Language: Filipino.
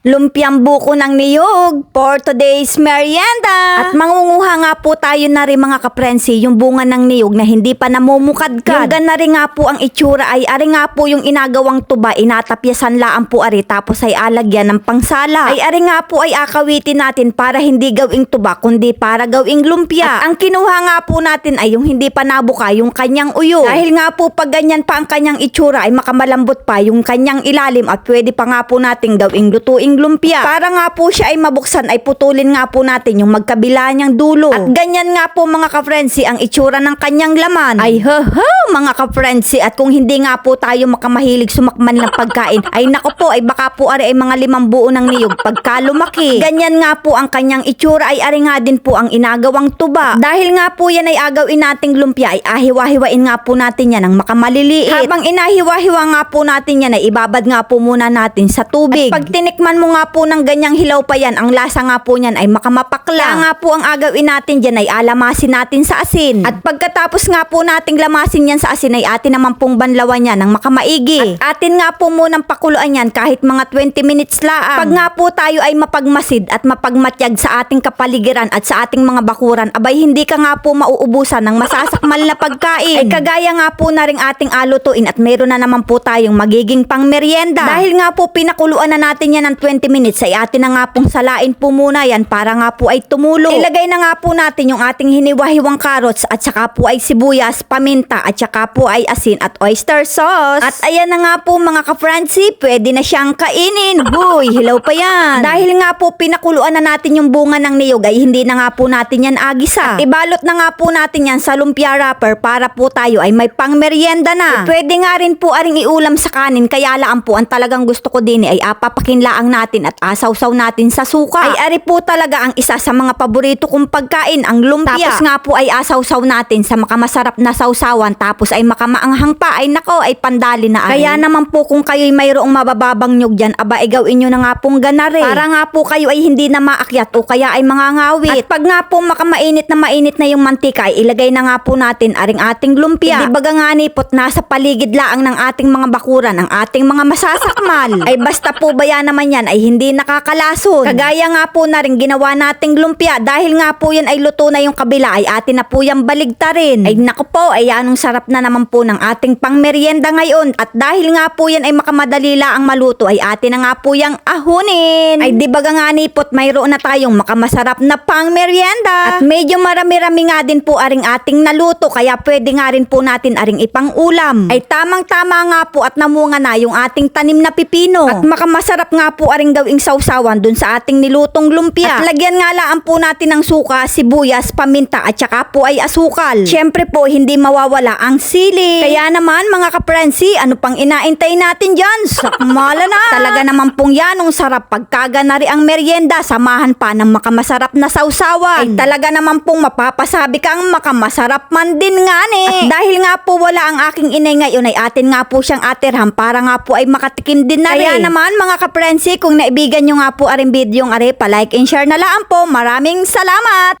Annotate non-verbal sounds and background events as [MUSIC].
lumpiang buko ng niyog for today's merienda. At mangunguha nga po tayo na rin mga kaprensi yung bunga ng niyog na hindi pa namumukadkad. Yung gana rin nga po ang itsura ay ari nga po yung inagawang tuba inatapyasan laan po ari tapos ay alagyan ng pangsala. Ay ari nga po ay akawitin natin para hindi gawing tuba kundi para gawing lumpia. At ang kinuha nga po natin ay yung hindi pa nabuka yung kanyang uyo. Dahil nga po pag ganyan pa ang kanyang itsura ay makamalambot pa yung kanyang ilalim at pwede pa nga po natin gawing lutuing lumpia. Para nga po siya ay mabuksan ay putulin nga po natin yung magkabila niyang dulo. At ganyan nga po mga ka-frenzy ang itsura ng kanyang laman. Ay ho ho mga ka-frenzy at kung hindi nga po tayo makamahilig sumakman ng pagkain ay nako po ay baka po ari ay mga limang buo ng niyog pagka lumaki. Ganyan nga po ang kanyang itsura ay ari nga din po ang inagawang tuba. Dahil nga po yan ay agawin nating lumpia ay ahiwa-hiwain nga po natin yan ng makamaliliit. Habang inahiwa-hiwa nga po natin yan ay ibabad nga po muna natin sa tubig. At pag tinikman mo nga po ng ganyang hilaw pa yan, ang lasa nga po niyan ay makamapakla. Kaya nga po ang agawin natin dyan ay alamasin natin sa asin. At pagkatapos nga po nating lamasin yan sa asin ay atin naman pong banlawan yan ng makamaigi. At atin nga po munang pakuluan yan kahit mga 20 minutes laang. Pag nga po tayo ay mapagmasid at mapagmatyag sa ating kapaligiran at sa ating mga bakuran, abay hindi ka nga po mauubusan ng masasakmal na pagkain. Ay kagaya nga po na rin ating alutuin at meron na naman po tayong magiging pangmeryenda. Dahil nga po pinakuluan na natin yan ng 20 minutes ay atin na nga pong salain po muna yan para nga po ay tumulo. Ilagay na nga po natin yung ating hiniwa-hiwang carrots at saka po ay sibuyas, paminta at saka po ay asin at oyster sauce. At ayan na nga po mga ka-Francie, pwede na siyang kainin. Huy, hilaw pa yan. Dahil nga po pinakuluan na natin yung bunga ng niyog ay hindi na nga po natin yan agisa. At ibalot na nga po natin yan sa lumpia wrapper para po tayo ay may pangmeryenda na. Pwede nga rin po aring iulam sa kanin kaya laan po ang talagang gusto ko din ay apapakinlaang natin at asawsaw natin sa suka. Ay ari po talaga ang isa sa mga paborito kong pagkain, ang lumpia. Tapos nga po ay asawsaw natin sa makamasarap na sausawan tapos ay makamaanghang pa ay nako ay pandali na ay. Kaya naman po kung kayo'y mayroong mabababang nyug dyan, aba ay gawin nyo na nga pong ganare. Para nga po kayo ay hindi na maakyat o kaya ay mga ngawit. At pag nga po makamainit na mainit na yung mantika ay ilagay na nga po natin aring ating lumpia. Di baga nga ni pot nasa paligid laang ng ating mga bakuran, ang ating mga masasakmal. ay basta po ba yan naman yan ay hindi nakakalason. Kagaya nga po na rin ginawa nating lumpia dahil nga po yan ay luto na yung kabila ay atin na po yung baligtarin. Ay naku po ay anong sarap na naman po ng ating pangmeryenda ngayon at dahil nga po yan ay makamadali ang maluto ay atin na nga po yung ahunin. Ay di baga nga ni pot mayroon na tayong makamasarap na pangmeryenda. At medyo marami-rami nga din po aring ating naluto kaya pwede nga rin po natin aring ipang ulam. Ay tamang-tama nga po at namunga na yung ating tanim na pipino. At makamasarap nga po aring gawing sausawan dun sa ating nilutong lumpia. At lagyan nga laan po natin ng suka, sibuyas, paminta at saka po ay asukal. Siyempre po hindi mawawala ang sili. Kaya naman mga kaprensi, ano pang inaintay natin dyan? Sakmala na! [LAUGHS] Talaga naman pong yan ang sarap pagkaganari ang merienda samahan pa ng makamasarap na sausawan. Ay talaga naman pong mapapasabi kang makamasarap man din nga ni. At dahil nga po wala ang aking inay ngayon ay atin nga po siyang atirham para nga po ay makatikim din na Kaya naman mga kaprensi kung naibigan nyo nga po aring video are pa like and share na lang po. Maraming salamat!